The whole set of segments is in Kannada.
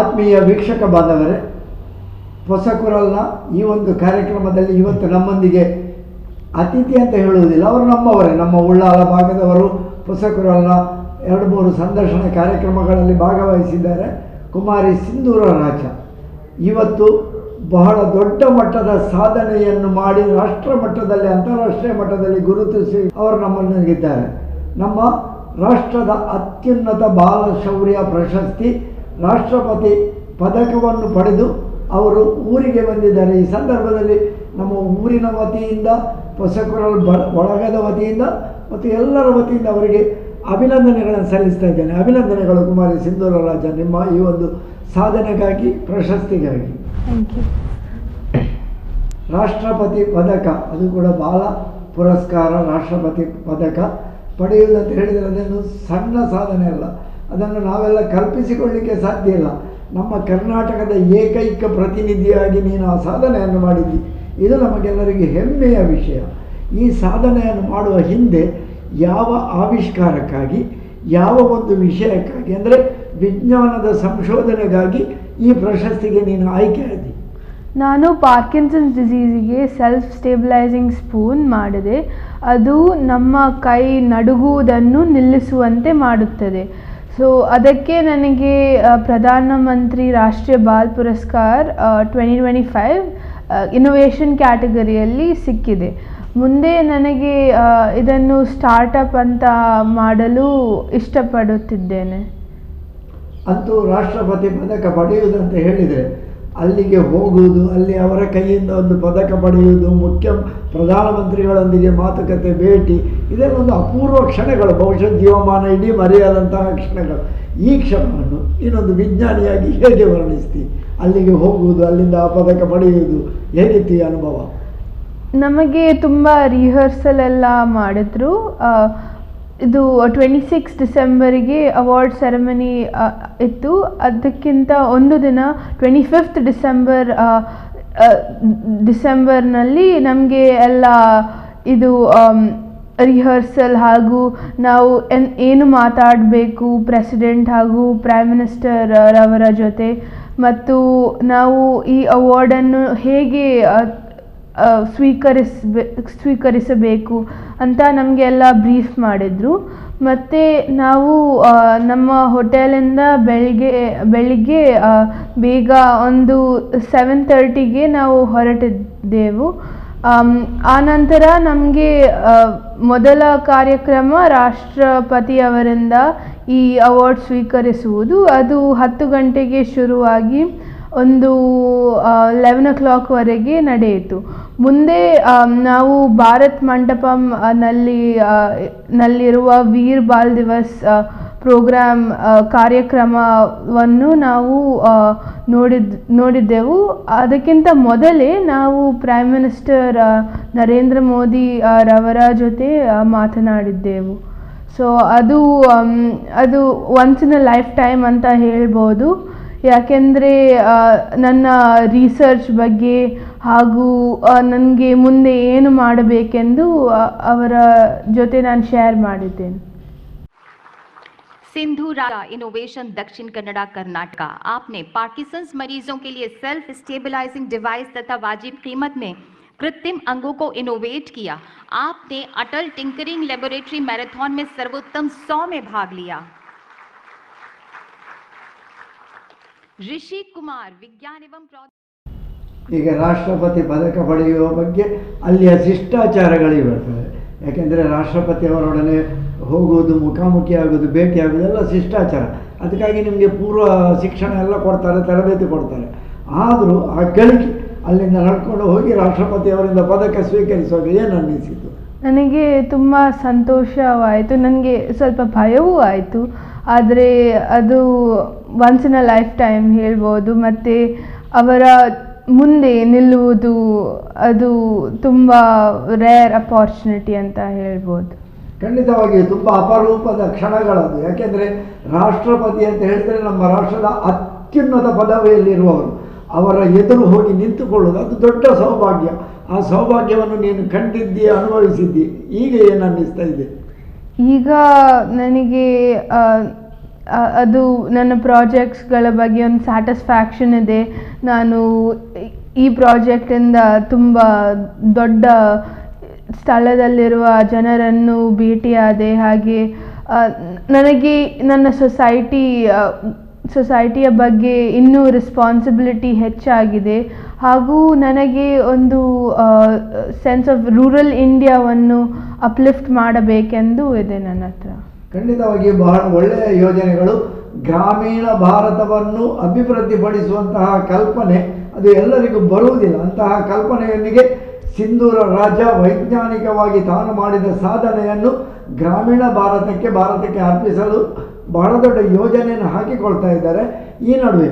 ಆತ್ಮೀಯ ವೀಕ್ಷಕ ಬಾಂಧವರೇ, ಹೊಸಕುರಲ್ನ ಈ ಒಂದು ಕಾರ್ಯಕ್ರಮದಲ್ಲಿ ಇವತ್ತು ನಮ್ಮೊಂದಿಗೆ ಅತಿಥಿ ಅಂತ ಹೇಳುವುದಿಲ್ಲ. ಅವರು ನಮ್ಮವರೇ, ನಮ್ಮ ಉಳ್ಳಾಲ ಭಾಗದವರು ಹೊಸಕುರಲ್ನ ಎರಡು ಮೂರು ಸಂದರ್ಶನ ಕಾರ್ಯಕ್ರಮಗಳಲ್ಲಿ ಭಾಗವಹಿಸಿದ್ದಾರೆ. ಕುಮಾರಿ ಸಿಂಧೂರ ರಾಜ, ಇವತ್ತು ಬಹಳ ದೊಡ್ಡ ಮಟ್ಟದ ಸಾಧನೆಯನ್ನು ಮಾಡಿ ರಾಷ್ಟ್ರ ಮಟ್ಟದಲ್ಲಿ, ಅಂತಾರಾಷ್ಟ್ರೀಯ ಮಟ್ಟದಲ್ಲಿ ಗುರುತಿಸಿ ಅವರು ನಮ್ಮಲ್ಲಿದ್ದಾರೆ ನಮ್ಮ ರಾಷ್ಟ್ರದ ಅತ್ಯುನ್ನತ ಬಾಲಶೌರ್ಯ ಪ್ರಶಸ್ತಿ ರಾಷ್ಟ್ರಪತಿ ಪದಕವನ್ನು ಪಡೆದು ಅವರು ಊರಿಗೆ ಬಂದಿದ್ದಾರೆ. ಈ ಸಂದರ್ಭದಲ್ಲಿ ನಮ್ಮ ಊರಿನ ವತಿಯಿಂದ ಪೊಸಕುರಲ್ ಬ ಬಳಗದ ವತಿಯಿಂದ ಮತ್ತು ಎಲ್ಲರ ವತಿಯಿಂದ ಅವರಿಗೆ ಅಭಿನಂದನೆಗಳನ್ನು ಸಲ್ಲಿಸ್ತಾ ಇದ್ದೇನೆ. ಅಭಿನಂದನೆಗಳು ಕುಮಾರಿ ಸಿಂಧೂರ ರಾಜ ನಿಮ್ಮ ಈ ಒಂದು ಸಾಧನೆಗಾಗಿ ಪ್ರಶಸ್ತಿಗಾಗಿ. ರಾಷ್ಟ್ರಪತಿ ಪದಕ ಅದು ಕೂಡ ಬಾಲ ಪುರಸ್ಕಾರ ರಾಷ್ಟ್ರಪತಿ ಪದಕ ಪಡೆಯುವುದಂತ ಹೇಳಿದರೆ ಅದೇನು ಸಣ್ಣ ಸಾಧನೆ ಅಲ್ಲ. ಅದನ್ನು ನಾವೆಲ್ಲ ಕಲ್ಪಿಸಿಕೊಳ್ಳಿಕ್ಕೆ ಸಾಧ್ಯ ಇಲ್ಲ. ನಮ್ಮ ಕರ್ನಾಟಕದ ಏಕೈಕ ಪ್ರತಿನಿಧಿಯಾಗಿ ನೀನು ಆ ಸಾಧನೆಯನ್ನು ಮಾಡಿದ್ದಿ. ಇದು ನಮಗೆಲ್ಲರಿಗೆ ಹೆಮ್ಮೆಯ ವಿಷಯ. ಈ ಸಾಧನೆಯನ್ನು ಮಾಡುವ ಹಿಂದೆ ಯಾವ ಆವಿಷ್ಕಾರಕ್ಕಾಗಿ, ಯಾವ ಒಂದು ವಿಷಯಕ್ಕಾಗಿ ಅಂದರೆ ವಿಜ್ಞಾನದ ಸಂಶೋಧನೆಗಾಗಿ ಈ ಪ್ರಶಸ್ತಿಗೆ ನೀನು ಆದಿ ನಾನು ಪಾರ್ಕಿನ್ಸನ್ಸ್ ಡಿಸೀಸಿಗೆ ಸೆಲ್ಫ್ ಸ್ಟೇಬಿಲೈಸಿಂಗ್ ಸ್ಪೂನ್ ಮಾಡಿದೆ. ಅದು ನಮ್ಮ ಕೈ ನಡುಗುವುದನ್ನು ನಿಲ್ಲಿಸುವಂತೆ ಮಾಡುತ್ತದೆ. ಸೊ ಅದಕ್ಕೆ ನನಗೆ ಪ್ರಧಾನಮಂತ್ರಿ ರಾಷ್ಟ್ರೀಯ Bal Puraskar twenty twenty five innovation ಕ್ಯಾಟಗರಿಯಲ್ಲಿ ಸಿಕ್ಕಿದೆ. ಮುಂದೆ ನನಗೆ ಇದನ್ನು ಸ್ಟಾರ್ಟಪ್ ಅಂತ ಮಾಡಲು ಇಷ್ಟಪಡುತ್ತಿದ್ದೇನೆ. ಅಂತೂ ರಾಷ್ಟ್ರಪತಿ ಪದಕ ಪಡೆಯುವುದಂತ ಹೇಳಿದರೆ ಅಲ್ಲಿಗೆ ಹೋಗುವುದು, ಅಲ್ಲಿ ಅವರ ಕೈಯಿಂದ ಒಂದು ಪದಕ ಪಡೆಯುವುದು, ಮುಖ್ಯ ಪ್ರಧಾನಮಂತ್ರಿಗಳೊಂದಿಗೆ ಮಾತುಕತೆ, ಭೇಟಿ, ಇದೆಲ್ಲ ಒಂದು ಅಪೂರ್ವ ಕ್ಷಣಗಳು. ಬಹುಶಃ ಜೀವಮಾನ ಇಡೀ ಮರೆಯಾದಂತಹ ಕ್ಷಣಗಳು. ಈ ಕ್ಷಣವನ್ನು ಇನ್ನೊಂದು ವಿಜ್ಞಾನಿಯಾಗಿ ಹೇಗೆ ವರ್ಣಿಸ್ತೀವಿ ಅಲ್ಲಿಗೆ ಹೋಗುವುದು, ಅಲ್ಲಿಂದ ಆ ಪದಕ ಪಡೆಯುವುದು ಹೇಗಿತ್ತು ಈ ಅನುಭವ? ನಮಗೆ ತುಂಬ ರಿಹರ್ಸಲ್ ಎಲ್ಲ ಮಾಡಿದ್ರು. ಇದು ಟ್ವೆಂಟಿ ಸಿಕ್ಸ್ ಡಿಸೆಂಬರಿಗೆ ಅವಾರ್ಡ್ ಸೆರೆಮನಿ ಇತ್ತು. ಅದಕ್ಕಿಂತ ಒಂದು ದಿನ ಟ್ವೆಂಟಿ ಫಿಫ್ತ್ ಡಿಸೆಂಬರ್ ಡಿಸೆಂಬರ್ನಲ್ಲಿ ನಮಗೆ ಎಲ್ಲ ಇದು ರಿಹರ್ಸಲ್ ಹಾಗೂ ನಾವು ಎನ್, ಏನು ಮಾತಾಡಬೇಕು ಪ್ರೆಸಿಡೆಂಟ್ ಹಾಗೂ ಪ್ರೈಮ್ ಮಿನಿಸ್ಟರ್ ರವರ ಜೊತೆ. ಮತ್ತು ನಾವು ಈ ಅವಾರ್ಡನ್ನು ಹೇಗೆ ಸ್ವೀಕರಿಸಬೇ ಸ್ವೀಕರಿಸಬೇಕು ಅಂತ ನಮಗೆ ಎಲ್ಲ ಬ್ರೀಫ್ ಮಾಡಿದರು. ಮತ್ತು ನಾವು ನಮ್ಮ ಹೋಟೆಲಿಂದ ಬೆಳಗ್ಗೆ, ಬೆಳಿಗ್ಗೆ ಬೇಗ ಒಂದು ಸೆವೆನ್ ತರ್ಟಿಗೆ ನಾವು ಹೊರಟಿದ್ದೆವು. ಆನಂತರ ನಮಗೆ ಮೊದಲ ಕಾರ್ಯಕ್ರಮ ರಾಷ್ಟ್ರಪತಿಯವರಿಂದ ಈ ಅವಾರ್ಡ್ ಸ್ವೀಕರಿಸುವುದು. ಅದು ಹತ್ತು ಗಂಟೆಗೆ ಶುರುವಾಗಿ ಒಂದು ಲೆವೆನ್ ಓ ಕ್ಲಾಕ್ವರೆಗೆ ನಡೆಯಿತು. ಮುಂದೆ ನಾವು ಭಾರತ್ ಮಂಟಪಂ ನಲ್ಲಿ ನಲ್ಲಿರುವ ವೀರ್ ಬಾಲ್ ದಿವಸ್ ಪ್ರೋಗ್ರಾಮ್ ಕಾರ್ಯಕ್ರಮವನ್ನು ನಾವು ನೋಡಿದ್, ನೋಡಿದ್ದೆವು. ಅದಕ್ಕಿಂತ ಮೊದಲೇ ನಾವು ಪ್ರೈಮ್ ಮಿನಿಸ್ಟರ್ ನರೇಂದ್ರ ಮೋದಿ ರವರ ಜೊತೆ ಮಾತನಾಡಿದ್ದೆವು. ಸೊ ಅದು ಅದು once in a life time ಅಂತ ಹೇಳ್ಬೋದು. ಯಾಕೆಂದರೆ ನನ್ನ ರಿಸರ್ಚ್ ಬಗ್ಗೆ ಹಾಗೂ ನನಗೆ ಮುಂದೆ ಏನು ಮಾಡಬೇಕೆಂದು ಆ, ಅವರ ಜೊತೆ ನಾನು ಶೇರ್ ಮಾಡಿದ್ದೇನೆ सिंधु राजा इनोवेशन दक्षिण कन्नड़ा कर्नाटका आपने पार्किंसंस मरीजों के लिए सेल्फ स्टेबलाइजिंग डिवाइस तथा वाजिब कीमत में कृत्रिम अंगों को इनोवेट किया आपने अटल टिंकरिंग लेबोरेटरी मैराथन में सर्वोत्तम 100 में भाग लिया ರಿಷಿ ಕುಮಾರ್ ವಿಜ್ಞಾನಿವಂ ಈಗ ರಾಷ್ಟ್ರಪತಿ ಪದಕ ಪಡೆಯುವ ಬಗ್ಗೆ ಅಲ್ಲಿಯ ಶಿಷ್ಟಾಚಾರಗಳಿಗೆ ಬರ್ತದೆ ಯಾಕೆಂದರೆ ರಾಷ್ಟ್ರಪತಿ ಅವರೊಡನೆ ಹೋಗುವುದು ಮುಖಾಮುಖಿ ಆಗೋದು ಭೇಟಿಯಾಗೋದು ಎಲ್ಲ ಶಿಷ್ಟಾಚಾರ. ಅದಕ್ಕಾಗಿ ನಿಮಗೆ ಪೂರ್ವ ಶಿಕ್ಷಣ ಎಲ್ಲ ಕೊಡ್ತಾರೆ ತರಬೇತಿ ಕೊಡ್ತಾರೆ. ಆದರೂ ಆ ಗಳಿಕೆ ಅಲ್ಲಿಂದ ನಡ್ಕೊಂಡು ಹೋಗಿ ರಾಷ್ಟ್ರಪತಿ ಅವರಿಂದ ಪದಕ ಸ್ವೀಕರಿಸುವಾಗ ಏನು ಅನ್ನಿಸಿತು? ನನಗೆ ತುಂಬ ಸಂತೋಷವಾಯಿತು. ನನಗೆ ಸ್ವಲ್ಪ ಭಯವೂ ಆಯಿತು. ಆದರೆ ಅದು once in a life time ಹೇಳ್ಬೋದು. ಮತ್ತು ಅವರ ಮುಂದೆ ನಿಲ್ಲುವುದು ಅದು ತುಂಬ ರೇರ್ ಅಪಾರ್ಚುನಿಟಿ ಅಂತ ಹೇಳ್ಬೋದು. ಖಂಡಿತವಾಗಿ ತುಂಬ ಅಪರೂಪದ ಕ್ಷಣಗಳದು. ಯಾಕೆಂದರೆ ರಾಷ್ಟ್ರಪತಿ ಅಂತ ಹೇಳಿದರೆ ನಮ್ಮ ರಾಷ್ಟ್ರದ ಅತ್ಯುನ್ನತ ಪದವಿಯಲ್ಲಿರುವವರು. ಅವರ ಎದುರು ಹೋಗಿ ನಿಂತುಕೊಳ್ಳೋದು ಅದು ದೊಡ್ಡ ಸೌಭಾಗ್ಯ. ಆ ಸೌಭಾಗ್ಯವನ್ನು ನೀನು ಕಂಡಿದ್ದಿ ಅನುಭವಿಸಿದ್ದಿ ಈಗ ಏನು ಅನ್ನಿಸ್ತಾ ಇದೆ? ಈಗ ನನಗೆ ಅದು ನನ್ನ ಪ್ರಾಜೆಕ್ಟ್ಸ್ಗಳ ಬಗ್ಗೆ ಒಂದು ಸ್ಯಾಟಿಸ್ಫ್ಯಾಕ್ಷನ್ ಇದೆ. ನಾನು ಈ- ಪ್ರಾಜೆಕ್ಟಿಂದ ತುಂಬ ದೊಡ್ಡ ಸ್ಥಳದಲ್ಲಿರುವ ಜನರನ್ನು ಭೇಟಿಯಾದೆ ಹಾಗೆ ನನಗೆ ನನ್ನ ಸೊಸೈಟಿ ಸೊಸೈಟಿಯ ಬಗ್ಗೆ ಇನ್ನೂ ರೆಸ್ಪಾನ್ಸಿಬಿಲಿಟಿ ಹೆಚ್ಚಾಗಿದೆ. ಹಾಗೂ ನನಗೆ ಒಂದು ಸೆನ್ಸ್ ಆಫ್ ರೂರಲ್ ಇಂಡಿಯಾವನ್ನು ಅಪ್ಲಿಫ್ಟ್ ಮಾಡಬೇಕೆಂದು ಇದೆ ನನ್ನ ಹತ್ರ. ಖಂಡಿತವಾಗಿ ಬಹಳ ಒಳ್ಳೆಯ ಯೋಜನೆಗಳು. ಗ್ರಾಮೀಣ ಭಾರತವನ್ನು ಅಭಿವೃದ್ಧಿಪಡಿಸುವಂತಹ ಕಲ್ಪನೆ ಅದು ಎಲ್ಲರಿಗೂ ಬರುವುದಿಲ್ಲ. ಅಂತಹ ಕಲ್ಪನೆಯೊಂದಿಗೆ ಸಿಂಧೂರ ರಾಜ ವೈಜ್ಞಾನಿಕವಾಗಿ ತಾನು ಮಾಡಿದ ಸಾಧನೆಯನ್ನು ಗ್ರಾಮೀಣ ಭಾರತಕ್ಕೆ ಭಾರತಕ್ಕೆ ಅರ್ಪಿಸಲು ಬಹಳ ದೊಡ್ಡ ಯೋಜನೆಯನ್ನು ಹಾಕಿಕೊಳ್ತಾ ಇದ್ದಾರೆ. ಈ ನಡುವೆ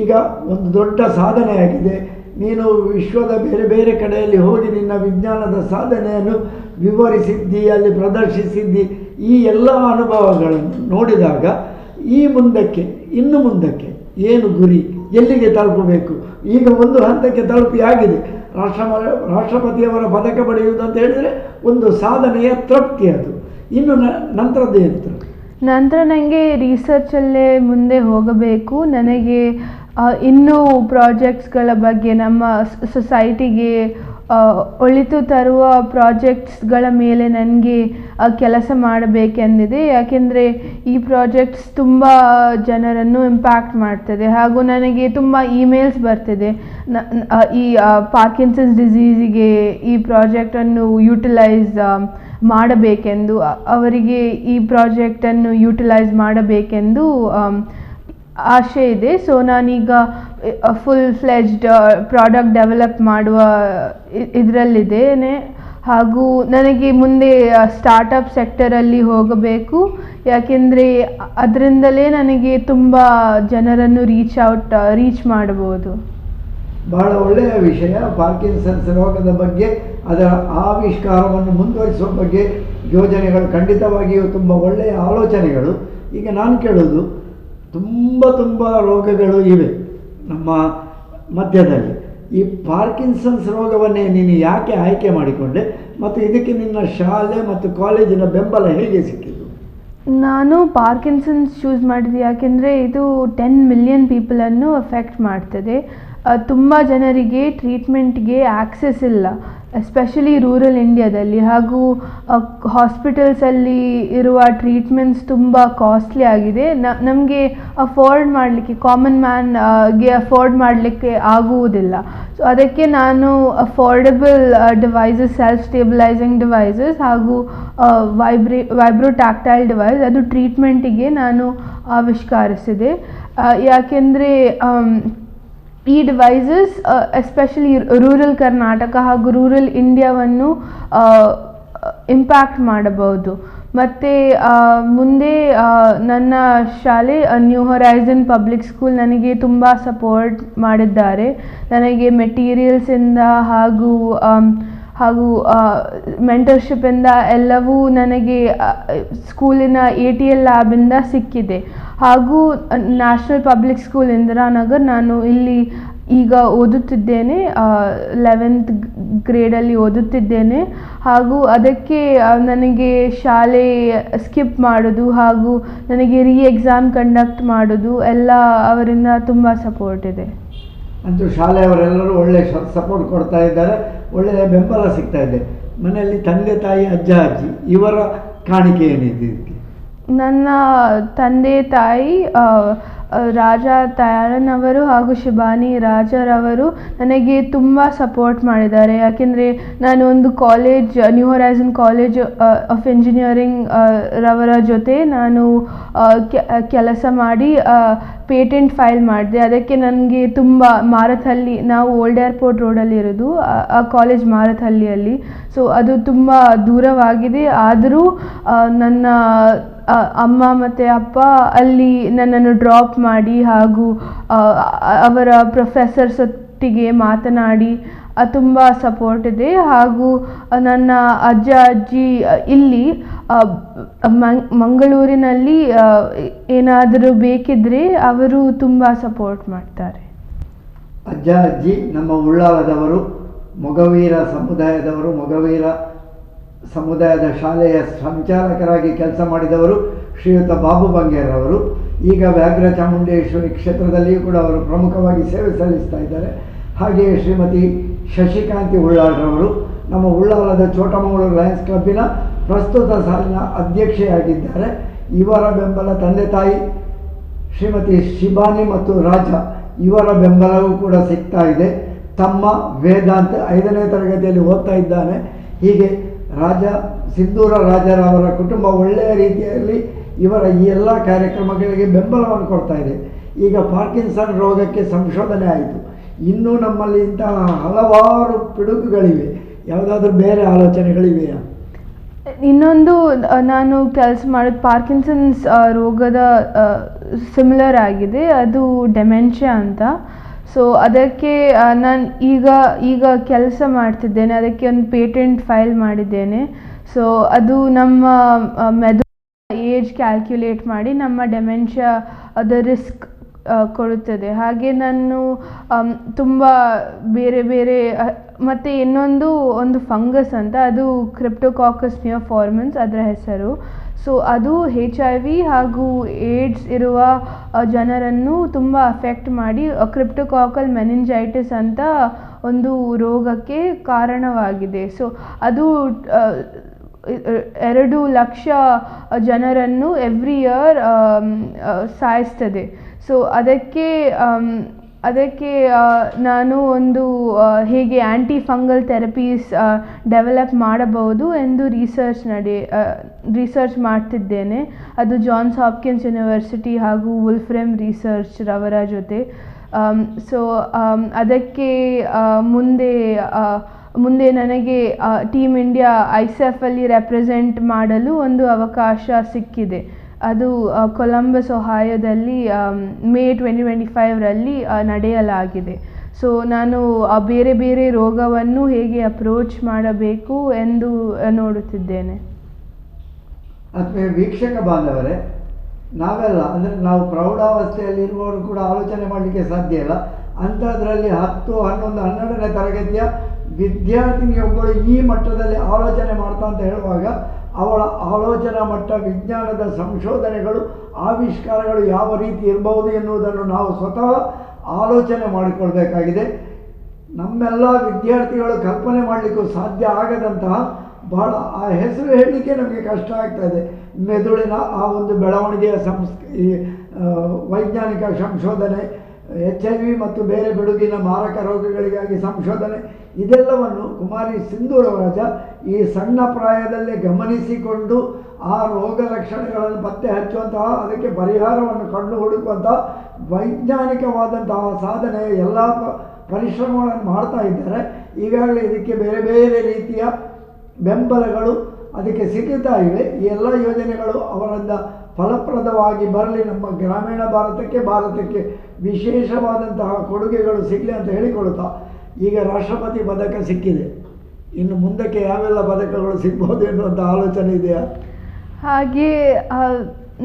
ಈಗ ಒಂದು ದೊಡ್ಡ ಸಾಧನೆಯಾಗಿದೆ. ನೀನು ವಿಶ್ವದ ಬೇರೆ ಬೇರೆ ಕಡೆಯಲ್ಲಿ ಹೋಗಿ ನಿನ್ನ ವಿಜ್ಞಾನದ ಸಾಧನೆಯನ್ನು ವಿವರಿಸಿದ್ದಿ, ಅಲ್ಲಿ ಪ್ರದರ್ಶಿಸಿದ್ದಿ. ಈ ಎಲ್ಲ ಅನುಭವಗಳನ್ನು ನೋಡಿದಾಗ ಈ ಮುಂದಕ್ಕೆ, ಇನ್ನು ಮುಂದಕ್ಕೆ ಏನು ಗುರಿ, ಎಲ್ಲಿಗೆ ತಲುಪಬೇಕು? ಈಗ ಒಂದು ಹಂತಕ್ಕೆ ತಲುಪಿ ಆಗಿದೆ. ರಾಷ್ಟ್ರ ರಾಷ್ಟ್ರಪತಿಯವರ ಪದಕ ಪಡೆಯುವುದು ಅಂತ ಹೇಳಿದರೆ ಒಂದು ಸಾಧನೆಯ ತೃಪ್ತಿ ಅದು. ಇನ್ನು ನಂತರದ್ದು ನಂತರ ನನಗೆ ರಿಸರ್ಚಲ್ಲೇ ಮುಂದೆ ಹೋಗಬೇಕು. ನನಗೆ ಇನ್ನೂ ಪ್ರಾಜೆಕ್ಟ್ಸ್ಗಳ ಬಗ್ಗೆ ನಮ್ಮ ಸೊಸೈಟಿಗೆ ಒಳಿತು ತರುವ ಪ್ರಾಜೆಕ್ಟ್ಸ್ಗಳ ಮೇಲೆ ನನಗೆ ಕೆಲಸ ಮಾಡಬೇಕೆಂದಿದೆ. ಯಾಕೆಂದರೆ ಈ ಪ್ರಾಜೆಕ್ಟ್ಸ್ ತುಂಬ ಜನರನ್ನು ಇಂಪ್ಯಾಕ್ಟ್ ಮಾಡ್ತದೆ. ಹಾಗೂ ನನಗೆ ತುಂಬ ಇಮೇಲ್ಸ್ ಬರ್ತಿದೆ. ಈ ಪಾರ್ಕಿನ್ಸನ್ಸ್ ಡಿಸೀಸಿಗೆ ಈ ಪ್ರಾಜೆಕ್ಟನ್ನು ಯುಟಿಲೈಸ್ ಮಾಡಬೇಕೆಂದು ಅವರಿಗೆ ಈ ಪ್ರಾಜೆಕ್ಟನ್ನು ಯುಟಿಲೈಸ್ ಮಾಡಬೇಕೆಂದು ಆಸೆ ಇದೆ. ಸೊ ನಾನೀಗ ಫುಲ್ ಫ್ಲೆಜ್ಡ್ ಪ್ರಾಡಕ್ಟ್ ಡೆವಲಪ್ ಮಾಡುವ ಇದರಲ್ಲಿದ್ದೇನೆ. ಹಾಗೂ ನನಗೆ ಮುಂದೆ ಸ್ಟಾರ್ಟಪ್ ಸೆಕ್ಟರಲ್ಲಿ ಹೋಗಬೇಕು. ಯಾಕೆಂದರೆ, ಅದರಿಂದಲೇ ನನಗೆ ತುಂಬ ಜನರನ್ನು ರೀಚ್ ಔಟ್ ರೀಚ್ ಮಾಡಬಹುದು. ಬಹಳ ಒಳ್ಳೆಯ ವಿಷಯ. ಪಾರ್ಕಿನ್ಸನ್ಸ್ ರೋಗದ ಬಗ್ಗೆ, ಅದರ ಆವಿಷ್ಕಾರವನ್ನು ಮುಂದುವರಿಸುವ ಬಗ್ಗೆ ಯೋಜನೆಗಳು ಖಂಡಿತವಾಗಿಯೂ ತುಂಬ ಒಳ್ಳೆಯ ಆಲೋಚನೆಗಳು. ಈಗ ನಾನು ಕೇಳೋದು ತುಂಬ ತುಂಬ ರೋಗಗಳು ಇವೆ ನಮ್ಮ ಮಧ್ಯದಲ್ಲಿ. ಈ ಪಾರ್ಕಿನ್ಸನ್ಸ್ ರೋಗವನ್ನೇ ನೀನು ಯಾಕೆ ಆಯ್ಕೆ ಮಾಡಿಕೊಂಡೆ? ಮತ್ತು ಇದಕ್ಕೆ ನಿನ್ನ ಶಾಲೆ ಮತ್ತು ಕಾಲೇಜಿನ ಬೆಂಬಲ ಹೇಗೆ ಸಿಕ್ಕಿತು ನಾನು ಪಾರ್ಕಿನ್ಸನ್ಸ್ ಚೂಸ್ ಮಾಡಿದೆ ಯಾಕೆಂದರೆ ಇದು ಟೆನ್ ಮಿಲಿಯನ್ ಪೀಪಲನ್ನು ಅಫೆಕ್ಟ್ ಮಾಡ್ತದೆ. ತುಂಬ ಜನರಿಗೆ ಟ್ರೀಟ್ಮೆಂಟ್ಗೆ ಆಕ್ಸೆಸ್ ಇಲ್ಲ. ಎಸ್ಪೆಷಲಿ ರೂರಲ್ ಇಂಡಿಯಾದಲ್ಲಿ ಹಾಗೂ ಹಾಸ್ಪಿಟಲ್ಸಲ್ಲಿ ಇರುವ ಟ್ರೀಟ್ಮೆಂಟ್ಸ್ ತುಂಬ ಕಾಸ್ಟ್ಲಿ ಆಗಿದೆ. ನಮಗೆ ಅಫೋರ್ಡ್ ಮಾಡಲಿಕ್ಕೆ ಕಾಮನ್ ಮ್ಯಾನ್ಗೆ ಅಫೋರ್ಡ್ ಮಾಡಲಿಕ್ಕೆ ಆಗುವುದಿಲ್ಲ. ಸೊ ಅದಕ್ಕೆ ನಾನು affordable devices self stabilizing devices ಹಾಗೂ ವೈಬ್ರೇ ವೈಬ್ರೋ ಟ್ಯಾಕ್ಟೈಲ್ ಡಿವೈಸ್ ಅದು ಟ್ರೀಟ್ಮೆಂಟಿಗೆ ನಾನು ಆವಿಷ್ಕರಿಸಿದೆ. ಯಾಕೆಂದರೆ ಈ ಡಿವೈಸಸ್ ಎಸ್ಪೆಷಲಿ ರೂರಲ್ ಕರ್ನಾಟಕ ಹಾಗೂ ರೂರಲ್ ಇಂಡಿಯಾವನ್ನು ಇಂಪ್ಯಾಕ್ಟ್ ಮಾಡಬಹುದು. ಮತ್ತು ಮುಂದೆ ನನ್ನ ಶಾಲೆ ನ್ಯೂ ಹೊರೈಸನ್ ಪಬ್ಲಿಕ್ ಸ್ಕೂಲ್ ನನಗೆ ತುಂಬ ಸಪೋರ್ಟ್ ಮಾಡಿದ್ದಾರೆ. ನನಗೆ ಮೆಟೀರಿಯಲ್ಸಿಂದ ಹಾಗೂ ಆಮ್, ಹಾಗೂ ಮೆಂಟರ್ಶಿಪ್ಪಿಂದ ಎಲ್ಲವೂ ನನಗೆ ಸ್ಕೂಲಿನ ಎ ಟಿ ಎಲ್ ಲ್ಯಾಬಿಂದ ಸಿಕ್ಕಿದೆ. ಹಾಗೂ ನ್ಯಾಷನಲ್ ಪಬ್ಲಿಕ್ ಸ್ಕೂಲ್ ಇಂದಿರಾನಗರ್ ನಾನು ಇಲ್ಲಿ ಈಗ ಓದುತ್ತಿದ್ದೇನೆ ಲೆವೆಂತ್ ಗ್ರೇಡಲ್ಲಿ ಓದುತ್ತಿದ್ದೇನೆ. ಹಾಗೂ ಅದಕ್ಕೆ ನನಗೆ ಶಾಲೆ ಸ್ಕಿಪ್ ಮಾಡೋದು ಹಾಗೂ ನನಗೆ ರೀ ಎಕ್ಸಾಮ್ ಕಂಡಕ್ಟ್ ಮಾಡೋದು, ಎಲ್ಲ ಅವರಿಂದ ತುಂಬ ಸಪೋರ್ಟ್ ಇದೆ. ಅಂತೂ ಶಾಲೆಯವರೆಲ್ಲರೂ ಒಳ್ಳೆಯ ಸಪೋರ್ಟ್ ಕೊಡ್ತಾ ಇದ್ದಾರೆ. ಒಳ್ಳೆಯ ಬೆಂಬಲ ಸಿಗ್ತಾ ಇದೆ. ಮನೆಯಲ್ಲಿ ತಂದೆ, ತಾಯಿ, ಅಜ್ಜ, ಅಜ್ಜಿ, ಇವರ ಕಾಣಿಕೆ ಏನಿದೆ ನನ್ನ ತಂದೆ, ತಾಯಿ ರಾಜ ಅವರು ಹಾಗೂ ಶಿಬಾನಿ ರಾಜರವರು ನನಗೆ ತುಂಬ ಸಪೋರ್ಟ್ ಮಾಡಿದ್ದಾರೆ. ಯಾಕೆಂದರೆ ನಾನು ಒಂದು college new horizon college of engineering ರವರ ಜೊತೆ ನಾನು ಕೆಲಸ ಮಾಡಿ ಪೇಟೆಂಟ್ ಫೈಲ್ ಮಾಡಿದೆ. ಅದಕ್ಕೆ ನನಗೆ ತುಂಬ ಮಾರಥಹಳ್ಳಿ ನಾವು ಓಲ್ಡ್ ಏರ್ಪೋರ್ಟ್ ರೋಡಲ್ಲಿ ಇರೋದು, ಆ- ಕಾಲೇಜ್ ಮಾರಥಹಳ್ಳಿಯಲ್ಲಿ ಸೊ ಅದು ತುಂಬ ದೂರವಾಗಿದೆ. ಆದರೂ ನನ್ನ ಅಮ್ಮ ಮತ್ತು ಅಪ್ಪ ಅಲ್ಲಿ ನನ್ನನ್ನು ಡ್ರಾಪ್ ಮಾಡಿ ಹಾಗೂ ಅವರ ಪ್ರೊಫೆಸರ್ಸ್ ಒಟ್ಟಿಗೆ ಮಾತನಾಡಿ ತುಂಬ ಸಪೋರ್ಟ್ ಇದೆ. ಹಾಗೂ ನನ್ನ ಅಜ್ಜ, ಅಜ್ಜಿ ಇಲ್ಲಿ ಮಂಗಳೂರಿನಲ್ಲಿ ಏನಾದರೂ ಬೇಕಿದ್ದರೆ ಅವರು ತುಂಬ ಸಪೋರ್ಟ್ ಮಾಡ್ತಾರೆ. ಅಜ್ಜ, ಅಜ್ಜಿ, ನಮ್ಮ ಉಳ್ಳಾಲದವರು ಮೊಗವೀರ ಸಮುದಾಯದವರು, ಮೊಗವೀರ ಸಮುದಾಯದ ಶಾಲೆಯ ಸಂಚಾಲಕರಾಗಿ ಕೆಲಸ ಮಾಡಿದವರು ಶ್ರೀಯುತ ಬಾಬು ಬಂಗೇರವರು. ಈಗ ವ್ಯಾಘ್ರ ಚಾಮುಂಡೇಶ್ವರಿ ಕ್ಷೇತ್ರದಲ್ಲಿಯೂ ಕೂಡ ಅವರು ಪ್ರಮುಖವಾಗಿ ಸೇವೆ ಸಲ್ಲಿಸ್ತಾ ಇದ್ದಾರೆ. ಹಾಗೆಯೇ ಶ್ರೀಮತಿ ಶಶಿಕಾಂತಿ ಉಳ್ಳಾಳ್ರವರು ನಮ್ಮ ಉಳ್ಳಾಲದ ಚೋಟಮಂಗಳೂರು ಲಯನ್ಸ್ ಕ್ಲಬ್ಬಿನ ಪ್ರಸ್ತುತ ಸಾಲಿನ ಅಧ್ಯಕ್ಷೆಯಾಗಿದ್ದಾರೆ. ಇವರ ಬೆಂಬಲ ತಂದೆ ತಾಯಿ ಶ್ರೀಮತಿ ಶಿಬಾನಿ ಮತ್ತು ರಾಜ ಇವರ ಬೆಂಬಲವೂ ಕೂಡ ಸಿಗ್ತಾ ಇದೆ. ತಮ್ಮ ವೇದಾಂತ ಐದನೇ ತರಗತಿಯಲ್ಲಿ ಓದ್ತಾ ಇದ್ದಾನೆ. ಹೀಗೆ ರಾಜ, ಸಿಂಧೂರ ರಾಜರವರ ಕುಟುಂಬ ಒಳ್ಳೆಯ ರೀತಿಯಲ್ಲಿ ಇವರ ಈ ಎಲ್ಲ ಕಾರ್ಯಕ್ರಮಗಳಿಗೆ ಬೆಂಬಲವನ್ನು ಕೊಡ್ತಾ ಇದೆ. ಈಗ ಪಾರ್ಕಿನ್ಸನ್ ರೋಗಕ್ಕೆ ಸಂಶೋಧನೆ ಆಯಿತು. ಇನ್ನೂ ನಮ್ಮಲ್ಲಿ ಇಂತಹ ಹಲವಾರು ಪಿಡುಗುಗಳಿವೆ. ಯಾವುದಾದ್ರೂ ಬೇರೆ ಆಲೋಚನೆಗಳಿವೆಯಾ? ಇನ್ನೊಂದು ನಾನು ಕೆಲಸ ಮಾಡೋದು ಪಾರ್ಕಿನ್ಸನ್ಸ್ ರೋಗದ ಸಿಮಿಲರ್ ಆಗಿದೆ. ಅದು ಡೆಮೆನ್ಷಿಯಾ ಅಂತ. ಸೊ ಅದಕ್ಕೆ ನಾನು ಈಗ ಈಗ ಕೆಲಸ ಮಾಡ್ತಿದ್ದೇನೆ. ಅದಕ್ಕೆ ಒಂದು ಪೇಟೆಂಟ್ ಫೈಲ್ ಮಾಡಿದ್ದೇನೆ. ಸೊ ಅದು ನಮ್ಮ ಮೆದು ಏಜ್ ಕ್ಯಾಲ್ಕ್ಯುಲೇಟ್ ಮಾಡಿ ನಮ್ಮ ಡೆಮೆನ್ಷಿಯಾ ಅದ ರಿಸ್ಕ್ ಕೊಡುತ್ತದೆ. ಹಾಗೆ ನಾನು ತುಂಬ ಬೇರೆ ಬೇರೆ ಮತ್ತು ಇನ್ನೊಂದು, ಒಂದು ಫಂಗಸ್ ಅಂತ, ಅದು ಕ್ರಿಪ್ಟೋಕಾಕಸ್ ಫಾರ್ಮನ್ಸ್ ಅದರ ಹೆಸರು. ಸೊ ಅದು ಹೆಚ್ ಐ ವಿ ಹಾಗೂ ಏಡ್ಸ್ ಇರುವ ಜನರನ್ನು ತುಂಬ ಅಫೆಕ್ಟ್ ಮಾಡಿ ಕ್ರಿಪ್ಟೋಕಾಕಲ್ ಮೆನಿಂಜೈಟಿಸ್ ಅಂತ ಒಂದು ರೋಗಕ್ಕೆ ಕಾರಣವಾಗಿದೆ. ಸೊ ಅದು ಎರಡು ಲಕ್ಷ ಜನರನ್ನು ಎವ್ರಿ ಇಯರ್ ಸಾಯಿಸ್ತದೆ. ಸೊ ಅದಕ್ಕೆ ಅದಕ್ಕೆ ನಾನು ಒಂದು ಹೇಗೆ ಆ್ಯಂಟಿ ಫಂಗಲ್ ಥೆರಪೀಸ್ ಡೆವಲಪ್ ಮಾಡಬಹುದು ಎಂದು ರಿಸರ್ಚ್ ನಡೆ ರಿಸರ್ಚ್ ಮಾಡ್ತಿದ್ದೇನೆ. ಅದು ಜಾನ್ಸ್ ಹಾಪ್ಕಿನ್ಸ್ ಯೂನಿವರ್ಸಿಟಿ ಹಾಗೂ ವುಲ್ಫ್ರೇಮ್ ರಿಸರ್ಚ್ ರವರ ಜೊತೆ. ಸೊ ಅದಕ್ಕೆ ಮುಂದೆ ಮುಂದೆ ನನಗೆ ಟೀಮ್ ಇಂಡಿಯಾ ಐಸೆಫಲ್ಲಿ ರೆಪ್ರೆಸೆಂಟ್ ಮಾಡಲು ಒಂದು ಅವಕಾಶ ಸಿಕ್ಕಿದೆ. ಅದು ಕೊಲಂಬಸ್ ಒಹಾಯೋದಲ್ಲಿ ಮೇ ಟ್ವೆಂಟಿ ಟ್ವೆಂಟಿ ಫೈವ್ರಲ್ಲಿ ನಡೆಯಲಾಗಿದೆ. ಸೊ ನಾನು ಬೇರೆ ಬೇರೆ ರೋಗವನ್ನು ಹೇಗೆ ಅಪ್ರೋಚ್ ಮಾಡಬೇಕು ಎಂದು ನೋಡುತ್ತಿದ್ದೇನೆ. ಆತ್ಮೀಯ ವೀಕ್ಷಕ ಬಾಂಧವರೇ, ನಾವೆಲ್ಲ, ಅಂದರೆ ನಾವು ಪ್ರೌಢಾವಸ್ಥೆಯಲ್ಲಿರುವವರು ಕೂಡ ಆಲೋಚನೆ ಮಾಡಲಿಕ್ಕೆ ಸಾಧ್ಯ ಇಲ್ಲ. ಅಂಥದ್ರಲ್ಲಿ ಹತ್ತು, ಹನ್ನೊಂದು, ಹನ್ನೆರಡನೇ ತರಗತಿಯ ವಿದ್ಯಾರ್ಥಿನಿಯೊಬ್ಬಳು ಈ ಮಟ್ಟದಲ್ಲಿ ಆಲೋಚನೆ ಮಾಡ್ತಾ ಅಂತ ಹೇಳುವಾಗ ಅವಳ ಆಲೋಚನಾ ಮಟ್ಟ, ವಿಜ್ಞಾನದ ಸಂಶೋಧನೆಗಳು, ಆವಿಷ್ಕಾರಗಳು ಯಾವ ರೀತಿ ಇರಬಹುದು ಎನ್ನುವುದನ್ನು ನಾವು ಸ್ವತಃ ಆಲೋಚನೆ ಮಾಡಿಕೊಳ್ಬೇಕಾಗಿದೆ. ನಮ್ಮೆಲ್ಲ ವಿದ್ಯಾರ್ಥಿಗಳು ಕಲ್ಪನೆ ಮಾಡಲಿಕ್ಕೂ ಸಾಧ್ಯ ಆಗದಂತಹ ಬಹಳ, ಆ ಹೆಸರು ಹೇಳಲಿಕ್ಕೆ ನಮಗೆ ಕಷ್ಟ ಆಗ್ತಾ ಇದೆ. ಮೆದುಳಿನ ಆ ಒಂದು ಬೆಳವಣಿಗೆಯ ಸಂಸ್ ವೈಜ್ಞಾನಿಕ ಸಂಶೋಧನೆ ಎಚ್ ಐ ವಿ ಮತ್ತು ಬೇರೆ ಬಿಡುಗಿನ ಮಾರಕ ರೋಗಗಳಿಗಾಗಿ ಸಂಶೋಧನೆ ಇದೆಲ್ಲವನ್ನು ಕುಮಾರಿ ಸಿಂಧೂರವರಾಜ ಈ ಸಣ್ಣ ಪ್ರಾಯದಲ್ಲೇ ಗಮನಿಸಿಕೊಂಡು ಆ ರೋಗ ಲಕ್ಷಣಗಳನ್ನು ಪತ್ತೆ ಹಚ್ಚುವಂತಹ, ಅದಕ್ಕೆ ಪರಿಹಾರವನ್ನು ಕಂಡು ಹುಡುಕುವಂತಹ ವೈಜ್ಞಾನಿಕವಾದಂತಹ ಸಾಧನೆ ಎಲ್ಲ ಪರಿಶ್ರಮಗಳನ್ನು ಮಾಡ್ತಾ ಇದ್ದಾರೆ. ಈಗಾಗಲೇ ಇದಕ್ಕೆ ಬೇರೆ ಬೇರೆ ರೀತಿಯ ಬೆಂಬಲಗಳು ಅದಕ್ಕೆ ಸಿಗುತ್ತಾ ಇವೆ. ಈ ಎಲ್ಲ ಯೋಜನೆಗಳು ಅವರಿಂದ ಫಲಪ್ರದವಾಗಿ ಬರಲಿ. ನಮ್ಮ ಗ್ರಾಮೀಣ ಭಾರತಕ್ಕೆ ಭಾರತಕ್ಕೆ ವಿಶೇಷವಾದಂತಹ ಕೊಡುಗೆಗಳು ಸಿಗಲಿ ಅಂತ ಹೇಳಿಕೊಳ್ಳುತ್ತಾ ಈಗ ರಾಷ್ಟ್ರಪತಿ ಪದಕ ಸಿಕ್ಕಿದೆ. ಇನ್ನು ಮುಂದಕ್ಕೆ ಯಾವೆಲ್ಲ ಪದಕಗಳು ಸಿಗ್ಬೋದು ಎನ್ನುವಂಥ ಆಲೋಚನೆ ಇದೆಯಾ? ಹಾಗೆ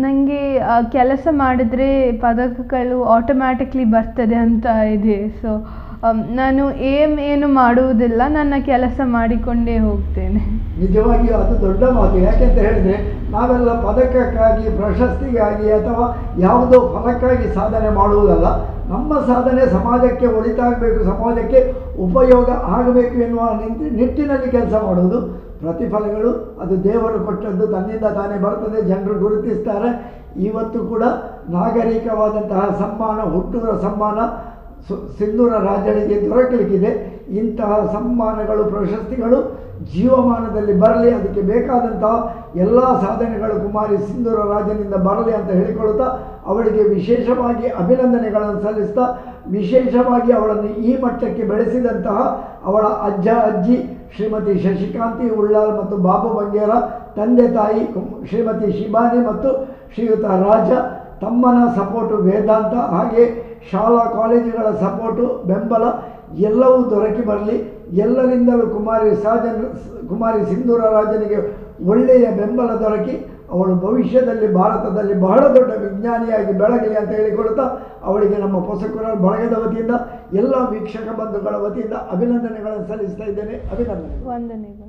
ನನಗೆ ಕೆಲಸ ಮಾಡಿದರೆ ಪದಕಗಳು ಆಟೋಮ್ಯಾಟಿಕ್ಲಿ ಬರ್ತದೆ ಅಂತ ಇದೆ. ಸೊ ನಾನು ಏಮ್ ಏನು ಮಾಡುವುದಿಲ್ಲ ನನ್ನ ಕೆಲಸ ಮಾಡಿಕೊಂಡೇ ಹೋಗ್ತೇನೆ. ನಿಜವಾಗಿಯೂ ಅದು ದೊಡ್ಡ ಮಾತು. ಯಾಕೆಂತ ಹೇಳಿದರೆ ನಾವೆಲ್ಲ ಪದಕಕ್ಕಾಗಿ ಪ್ರಶಸ್ತಿಗಾಗಿ ಅಥವಾ ಯಾವುದೋ ಫಲಕ್ಕಾಗಿ ಸಾಧನೆ ಮಾಡುವುದಲ್ಲ ನಮ್ಮ ಸಾಧನೆ ಸಮಾಜಕ್ಕೆ ಒಳಿತಾಗಬೇಕು, ಸಮಾಜಕ್ಕೆ ಉಪಯೋಗ ಆಗಬೇಕು ಎನ್ನುವ ನಿಟ್ಟಿನಲ್ಲಿ ಕೆಲಸ ಮಾಡೋದು ಪ್ರತಿಫಲಗಳು ಅದು ದೇವರು ಕೊಟ್ಟದ್ದು ತನ್ನಿಂದ ತಾನೇ ಬರ್ತದೆ ಜನರು ಗುರುತಿಸ್ತಾರೆ. ಇವತ್ತು ಕೂಡ ನಾಗರಿಕವಾದಂತಹ ಸಮ್ಮಾನ, ಹುಟ್ಟೂರ ಸಮ್ಮಾನ ಸಿಂಧೂರ ರಾಜಳಿಗೆ ದೊರಕಲಿಕ್ಕಿದೆ. ಇಂತಹ ಸಮ್ಮಾನಗಳು, ಪ್ರಶಸ್ತಿಗಳು ಜೀವಮಾನದಲ್ಲಿ ಬರಲಿ, ಅದಕ್ಕೆ ಬೇಕಾದಂತಹ ಎಲ್ಲ ಸಾಧನೆಗಳು ಕುಮಾರಿ ಸಿಂಧೂರ ರಾಜನಿಂದ ಬರಲಿ ಅಂತ ಹೇಳಿಕೊಳ್ಳುತ್ತಾ ಅವಳಿಗೆ ವಿಶೇಷವಾಗಿ ಅಭಿನಂದನೆಗಳನ್ನು ಸಲ್ಲಿಸ್ತಾ, ವಿಶೇಷವಾಗಿ ಅವಳನ್ನು ಈ ಮಟ್ಟಕ್ಕೆ ಬೆಳೆಸಿದಂತಹ ಅವಳ ಅಜ್ಜ, ಅಜ್ಜಿ ಶ್ರೀಮತಿ ಶಶಿಕಾಂತಿ ಉಳ್ಳಾಲ್ ಮತ್ತು ಬಾಬು ಬಂಗೇರ, ತಂದೆ ತಾಯಿ ಶ್ರೀಮತಿ ಶಿಬಾನಿ ಮತ್ತು ಶ್ರೀಯುತ ರಾಜ, ತಮ್ಮನ ಸಪೋರ್ಟು ವೇದಾಂತ ಹಾಗೆ ಶಾಲಾ ಕಾಲೇಜುಗಳ ಸಪೋರ್ಟು ಬೆಂಬಲ ಎಲ್ಲವೂ ದೊರಕಿ ಬರಲಿ. ಎಲ್ಲರಿಂದಲೂ ಕುಮಾರಿ ಸಾಜನ್, ಕುಮಾರಿ ಸಿಂಧೂರ ರಾಜನಿಗೆ ಒಳ್ಳೆಯ ಬೆಂಬಲ ದೊರಕಿ. ಅವಳು ಭವಿಷ್ಯದಲ್ಲಿ ಭಾರತದಲ್ಲಿ ಬಹಳ ದೊಡ್ಡ ವಿಜ್ಞಾನಿಯಾಗಿ ಬೆಳಗಲಿ ಅಂತ ಹೇಳಿಕೊಳ್ತಾ ಅವಳಿಗೆ ನಮ್ಮ ಪೋಷಕರ ಬಳಗದ ವತಿಯಿಂದ, ಎಲ್ಲ ವೀಕ್ಷಕ ಬಂಧುಗಳ ವತಿಯಿಂದ ಅಭಿನಂದನೆಗಳನ್ನು ಸಲ್ಲಿಸ್ತಾ ಇದ್ದೇನೆ. ಅಭಿನಂದನೆ